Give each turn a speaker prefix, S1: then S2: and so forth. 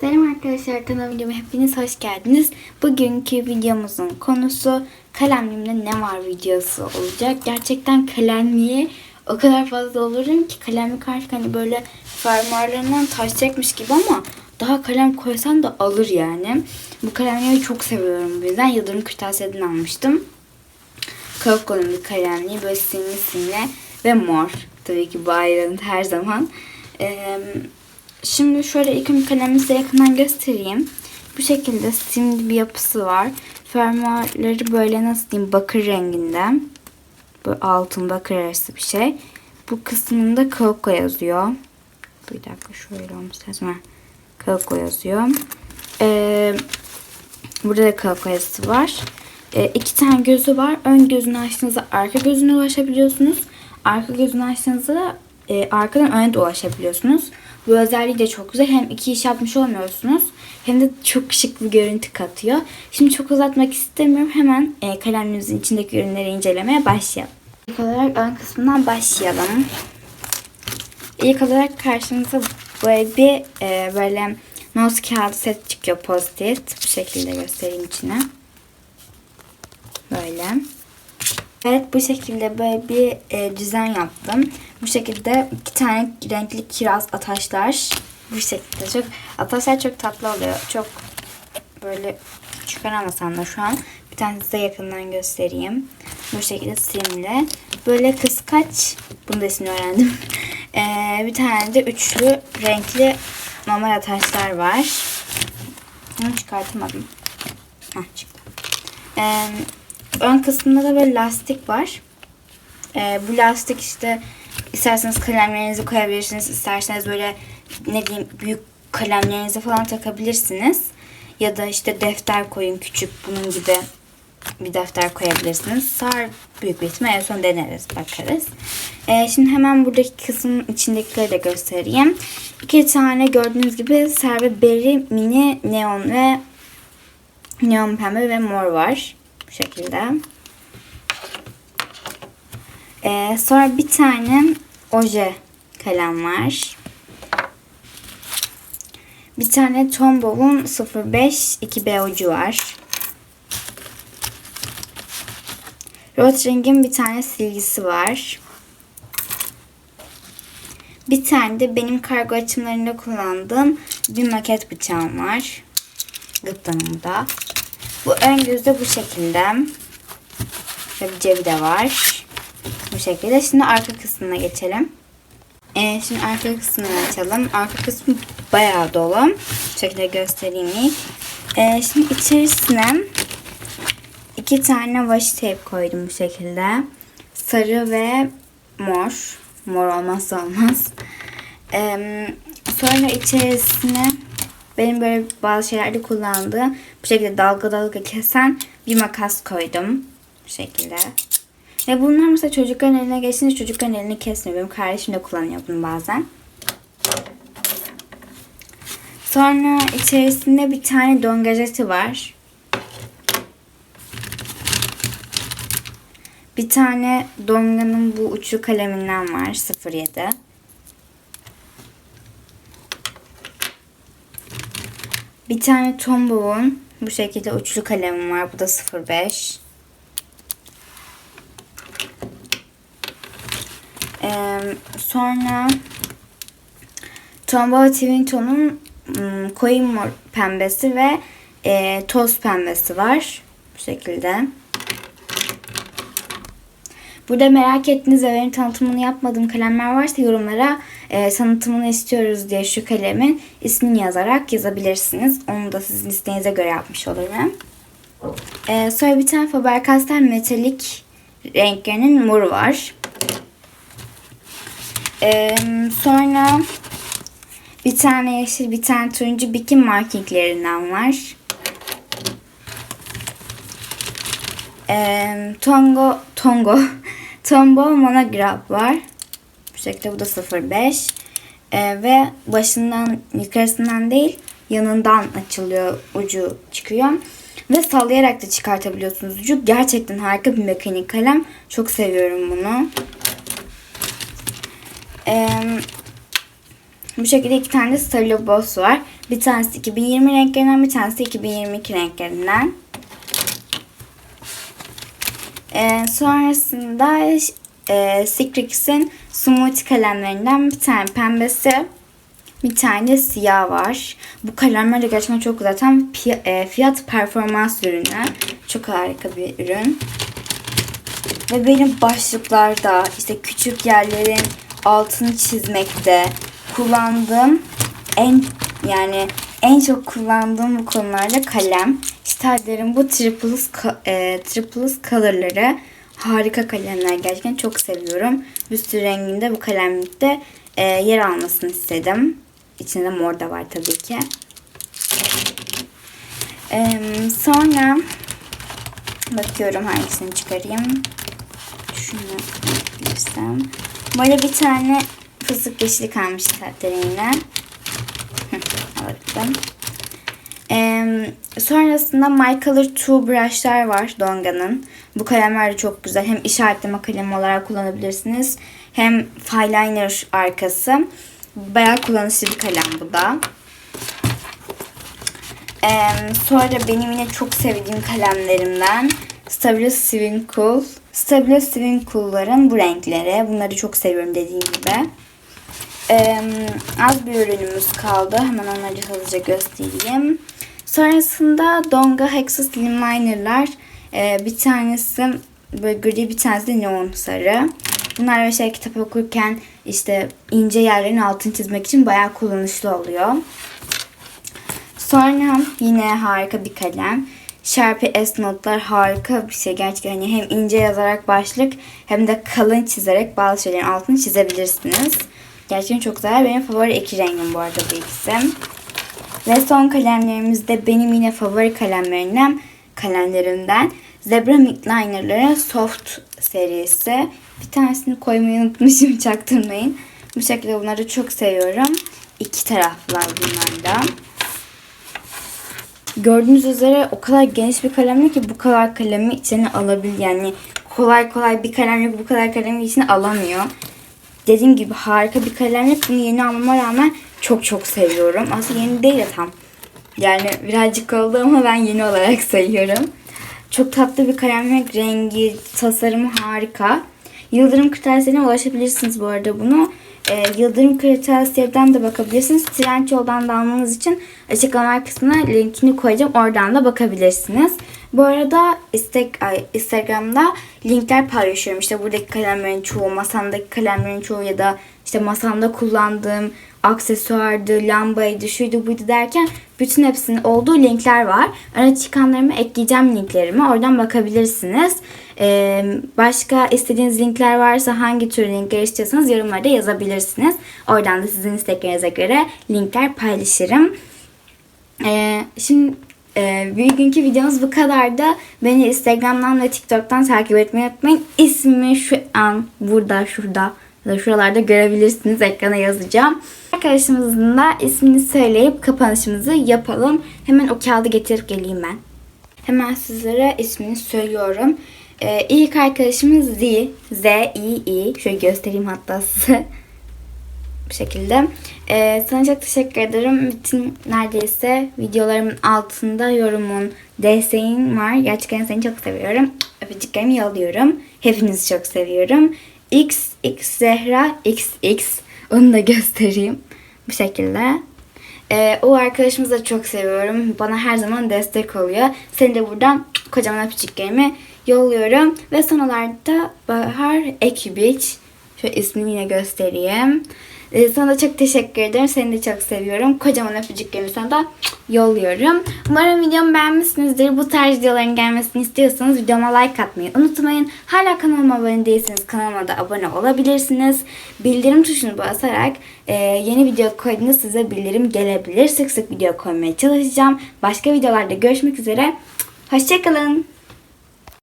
S1: Selam arkadaşlar kanalıma hepiniz hoş geldiniz. Bugünkü videomuzun konusu kalemliğimde ne var videosu olacak. Gerçekten kalemliğe o kadar fazla olurum ki kalemlik artık hani böyle fermuarlarından taşacakmış gibi ama daha kalem koysam da alır yani. Bu kalemliği çok seviyorum bu yüzden Yıldırım Kırtasiye'den almıştım. Kavuklu'nun bir kalemliği böyle simli simli ve mor. Tabii ki bu ayrılın her zaman. Ee, Şimdi şöyle ilk önce kalemimi size yakından göstereyim. Bu şekilde simli bir yapısı var. Fermuarları böyle nasıl diyeyim bakır renginde. Böyle altın bakır arası bir şey. Bu kısmında Kauko yazıyor. Bir dakika şöyle olması lazım. Ha, Kauko yazıyor. Ee, burada da Kauko yazısı var. Ee, iki tane gözü var. Ön gözünü açtığınızda arka gözüne ulaşabiliyorsunuz. Arka gözünü açtığınızda da e, arkadan öne de ulaşabiliyorsunuz. Bu özelliği de çok güzel. Hem iki iş yapmış olmuyorsunuz. Hem de çok şık bir görüntü katıyor. Şimdi çok uzatmak istemiyorum. Hemen e, kalemimizin içindeki ürünleri incelemeye başlayalım. İlk olarak ön kısmından başlayalım. İlk olarak karşımıza böyle bir e, böyle not kağıdı set çıkıyor post-it. Bu şekilde göstereyim içine. Böyle. Evet bu şekilde böyle bir e, düzen yaptım. Bu şekilde iki tane renkli kiraz ataşlar. Bu şekilde çok ataşlar çok tatlı oluyor. Çok böyle çıkaramasam da şu an. Bir tane size yakından göstereyim. Bu şekilde simli. Böyle kıskaç. Bunu da ismini öğrendim. E, bir tane de üçlü renkli normal ataşlar var. Bunu çıkartamadım. Heh, çıktı. Eee ön kısmında da böyle lastik var. Ee, bu lastik işte isterseniz kalemlerinizi koyabilirsiniz. isterseniz böyle ne diyeyim büyük kalemlerinizi falan takabilirsiniz. Ya da işte defter koyun küçük bunun gibi bir defter koyabilirsiniz. Sağır büyük bir ihtimal en son deneriz bakarız. Ee, şimdi hemen buradaki kısmın içindekileri de göstereyim. İki tane gördüğünüz gibi Serve Berry Mini Neon ve Neon Pembe ve Mor var. Bu şekilde. Ee, sonra bir tane oje kalem var. Bir tane Tombow'un 05 2B ucu var. Rotring'in bir tane silgisi var. Bir tane de benim kargo açımlarında kullandığım bir maket bıçağım var. Gıptanım da. Bu ön gözde bu şekilde. Ve bir cebi de var. Şekilde. Şimdi arka kısmına geçelim. Ee, şimdi arka kısmını açalım. Arka kısmı bayağı dolu. Şekilde göstereyim ilk. Ee, şimdi içerisine iki tane washi tape koydum bu şekilde. Sarı ve mor. Mor olmazsa olmaz. Ee, sonra içerisine benim böyle bazı şeylerde kullandığım bu şekilde dalga dalga kesen bir makas koydum. Bu şekilde. Ve bunlar mesela çocukların eline geçince çocukların elini kesmiyor. Benim kardeşim de kullanıyor bunu bazen. Sonra içerisinde bir tane dongajeti var. Bir tane Donga'nın bu uçlu kaleminden var 07. Bir tane Tombow'un bu şekilde uçlu kalemim var. Bu da 05. Ee, sonra Tombow Twinton'un ım, koyu mor pembesi ve e, toz pembesi var. Bu şekilde. Burada merak ettiğiniz ve benim tanıtımını yapmadığım kalemler varsa yorumlara e, tanıtımını istiyoruz diye şu kalemin ismini yazarak yazabilirsiniz. Onu da sizin isteğinize göre yapmış olurum. E, sonra bir tane Faber-Castell metalik renklerinin moru var. E, sonra bir tane yeşil, bir tane turuncu bikin markinglerinden var. E, Tongo, Tongo, Tombow monograf var. Bu şekilde bu da 05. Ee, ve başından yukarısından değil yanından açılıyor ucu çıkıyor. Ve sallayarak da çıkartabiliyorsunuz ucu. Gerçekten harika bir mekanik kalem. Çok seviyorum bunu. Ee, Bu şekilde iki tane de Stabilo Boss var. Bir tanesi 2020 renklerinden, bir tanesi 2022 renklerinden. Ee, sonrasında e, Secrets'in Smoothie kalemlerinden bir tane pembesi, bir tane siyah var. Bu kalemler de gerçekten çok güzel. Tam e, fiyat performans ürünü. Çok harika bir ürün. Ve benim başlıklarda işte küçük yerlerin altını çizmekte kullandığım en yani en çok kullandığım bu konularda kalem. Sterler'in bu Triplus, e, Triplus colorları harika kalemler. Gerçekten çok seviyorum. Bir sürü renginde bu kalemlikte e, yer almasını istedim. İçinde mor da var tabii ki. Ee, sonra bakıyorum hangisini çıkarayım. Şunu yapabilirsem. Böyle bir tane fıstık yeşili kalmış. Hı, Aldım. Ee, sonrasında My Color 2 brushlar var Donga'nın. Bu kalemler de çok güzel. Hem işaretleme kalemi olarak kullanabilirsiniz. Hem fineliner arkası. Bayağı kullanışlı bir kalem bu da. Ee, sonra benim yine çok sevdiğim kalemlerimden Stabilo Swing Cool. Stabilo Swing Cool'ların bu renkleri. Bunları çok seviyorum dediğim gibi. Ee, az bir ürünümüz kaldı. Hemen onları hızlıca göstereyim. Sonrasında Donga Hexus Slimliner'lar. Ee, bir tanesi böyle gri bir tanesi de neon sarı. Bunlar böyle şey kitap okurken işte ince yerlerin altını çizmek için bayağı kullanışlı oluyor. Sonra yine harika bir kalem. Sharpie S notlar harika bir şey. Gerçekten hani hem ince yazarak başlık hem de kalın çizerek bazı şeylerin altını çizebilirsiniz. Gerçekten çok güzel. Benim favori iki rengim bu arada bu ikisi. Ve son kalemlerimiz de benim yine favori kalemlerimden kalemlerimden Zebra Midliner'ları Soft serisi. Bir tanesini koymayı unutmuşum çaktırmayın. Bu şekilde bunları çok seviyorum. İki taraflar bunlar da. Gördüğünüz üzere o kadar geniş bir kalemli ki bu kadar kalemi içine alabilir. Yani kolay kolay bir kalemle bu kadar kalemi içine alamıyor. Dediğim gibi harika bir kalemlik. Bunu yeni almama rağmen çok çok seviyorum. Aslında yeni değil de tam. Yani birazcık oldu ama ben yeni olarak sayıyorum. Çok tatlı bir kalemlik. Rengi, tasarımı harika. Yıldırım Kırtasiye'ne ulaşabilirsiniz bu arada bunu. Ee, Yıldırım Kırtasiye'den de bakabilirsiniz. Trendyol'dan da almanız için açıklama kısmına linkini koyacağım. Oradan da bakabilirsiniz. Bu arada istek, Instagram'da linkler paylaşıyorum. İşte buradaki kalemlerin çoğu, masamdaki kalemlerin çoğu ya da işte masamda kullandığım aksesuardı, lambaydı, şuydu buydu derken bütün hepsinin olduğu linkler var. Öne çıkanlarımı ekleyeceğim linklerimi. Oradan bakabilirsiniz. Ee, başka istediğiniz linkler varsa hangi tür linkler istiyorsanız yorumlarda yazabilirsiniz. Oradan da sizin isteklerinize göre linkler paylaşırım. Ee, şimdi e, bir günkü videomuz bu kadardı. Beni Instagram'dan ve TikTok'tan takip etmeyi unutmayın. İsmimi şu an burada, şurada da şuralarda görebilirsiniz. Ekrana yazacağım. Arkadaşımızın da ismini söyleyip kapanışımızı yapalım. Hemen o kağıdı getirip geleyim ben. Hemen sizlere ismini söylüyorum. Ee, ilk arkadaşımız Z. Z-I-I. Şöyle göstereyim hatta size. Bu şekilde. Ee, sana çok teşekkür ederim. Bütün neredeyse videolarımın altında yorumun, desteğin var. Gerçekten seni çok seviyorum. Öpücüklerimi yolluyorum. Hepinizi çok seviyorum. X, X Zehra, X, X. Onu da göstereyim. Bu şekilde. Ee, o arkadaşımızı da çok seviyorum. Bana her zaman destek oluyor. Seni de buradan kocaman öpücüklerimi yolluyorum. Ve son olarak da Bahar Ekibiç. Şöyle ismini yine göstereyim. Ee, sana çok teşekkür ederim. Seni de çok seviyorum. Kocaman öpücüklerimi sana da yolluyorum. Umarım videomu beğenmişsinizdir. Bu tarz videoların gelmesini istiyorsanız videoma like atmayı unutmayın. Hala kanalıma abone değilseniz kanalıma da abone olabilirsiniz. Bildirim tuşunu basarak e, yeni video koyduğunda size bildirim gelebilir. Sık sık video koymaya çalışacağım. Başka videolarda görüşmek üzere. Hoşçakalın.